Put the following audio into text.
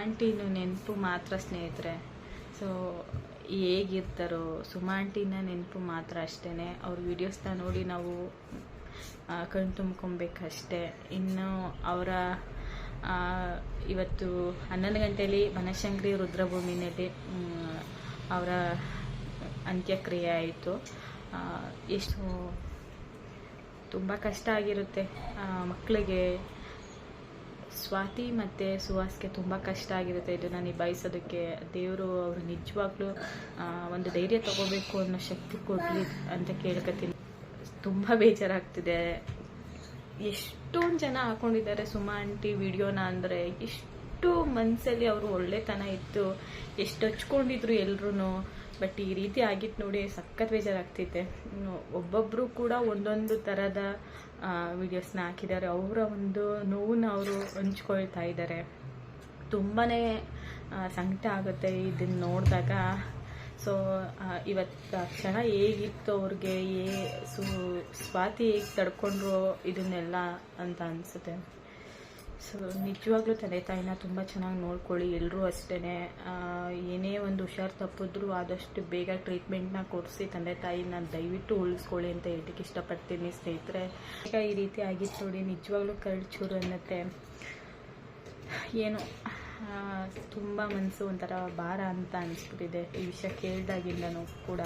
ಆಂಟಿನೂ ನೆನಪು ಮಾತ್ರ ಸ್ನೇಹಿತರೆ. ಸೊ ಹೇಗಿರ್ತಾರೋ, ಸುಮಾ ಆಂಟಿನ ನೆನಪು ಮಾತ್ರ ಅಷ್ಟೇ ಅವ್ರ ವೀಡಿಯೋಸ್ನ ನೋಡಿ ನಾವು ಕಣ್ ತುಂಬ್ಕೊಬೇಕಷ್ಟೇ. ಇನ್ನು ಅವರ ಇವತ್ತು ಹನ್ನೊಂದು ಗಂಟೆಯಲ್ಲಿ ಬನಶಂಕರಿ ರುದ್ರಭೂಮಿನಲ್ಲಿ ಅವರ ಅಂತ್ಯಕ್ರಿಯೆ ಆಯಿತು. ಎಷ್ಟು, ತುಂಬ ಕಷ್ಟ ಆಗಿರುತ್ತೆ ಮಕ್ಕಳಿಗೆ. ಸ್ವಾತಿ ಮತ್ತು ಸುಹಾಸ್ಗೆ ತುಂಬ ಕಷ್ಟ ಆಗಿರುತ್ತೆ. ಇದನ್ನು ನಿಭಾಯಿಸೋದಕ್ಕೆ. ದೇವರು ಅವರು ನಿಜವಾಗ್ಲೂ ಒಂದು ಧೈರ್ಯ ತಗೋಬೇಕು ಅನ್ನೋ ಶಕ್ತಿ ಕೊಡಲಿ ಅಂತ ಕೇಳ್ಕೊತೀನಿ. ತುಂಬ ಬೇಜಾರಾಗ್ತಿದೆ. ಎಷ್ಟೊಂದು ಜನ ಹಾಕೊಂಡಿದ್ದಾರೆ ಸುಮಾ ಆಂಟಿ ವಿಡಿಯೋನ ಅಂದರೆ. ಎಷ್ಟು ಮನಸ್ಸಲ್ಲಿ ಅವರು ಒಳ್ಳೆತನ ಇತ್ತು. ಎಷ್ಟು ಹಚ್ಕೊಂಡಿದ್ರು ಎಲ್ರೂ ಬಟ್ ಈ ರೀತಿ ಆಗಿತ್ತು ನೋಡಿ ಸಖತ್ ಬೇಜಾರಾಗ್ತಿದೆ ಒಬ್ಬೊಬ್ಬರು ಕೂಡ ಒಂದೊಂದು ಥರದ ವಿಡಿಯೋಸ್ನ ಹಾಕಿದ್ದಾರೆ ಅವರ ಒಂದು ನೋವನ್ನ ಅವರು ಹಂಚ್ಕೊಳ್ತಾ ಇದ್ದಾರೆ. ತುಂಬಾ ಸಂಕಟ ಆಗುತ್ತೆ ಇದನ್ನು ನೋಡಿದಾಗ. ಸೊ ಇವತ್ತು ಕ್ಷಣ ಹೇಗಿತ್ತು ಅವ್ರಿಗೆ? ಏ, ಸು, ಸ್ವಾತಿ ಹೇಗೆ ತಡ್ಕೊಂಡ್ರು ಇದನ್ನೆಲ್ಲ ಅಂತ ಅನಿಸುತ್ತೆ. ಸೊ, ನಿಜವಾಗ್ಲೂ ತಂದೆ ತಾಯಿನ ತುಂಬ ಚೆನ್ನಾಗಿ ನೋಡ್ಕೊಳ್ಳಿ. ಎಲ್ಲರೂ ಅಷ್ಟೇ ಏನೇ ಒಂದು ಹುಷಾರು ತಪ್ಪಿದ್ರು ಆದಷ್ಟು ಬೇಗ ಟ್ರೀಟ್ಮೆಂಟ್ನ ಕೊಡಿಸಿ ತಂದೆ ತಾಯಿನ ದಯವಿಟ್ಟು ಉಳಿಸ್ಕೊಳ್ಳಿ ಅಂತ ಹೇಳಲಿಕ್ಕೆ ಇಷ್ಟಪಡ್ತೀನಿ ಸ್ನೇಹಿತರೆ. ಈಗ ಈ ರೀತಿ ಆಗಿತ್ತು ನೋಡಿ ನಿಜವಾಗ್ಲೂ ಕಳ್ಚೂರು ಚೂರು ಅನ್ನತ್ತೆ. ಏನು ತುಂಬ ಮನಸ್ಸು ಒಂಥರ ಭಾರ ಅಂತ ಅನಿಸ್ಬಿಟ್ಟಿದೆ. ಈ ವಿಷಯ ಕೇಳಿದಾಗಿಂದನೂ ಕೂಡ.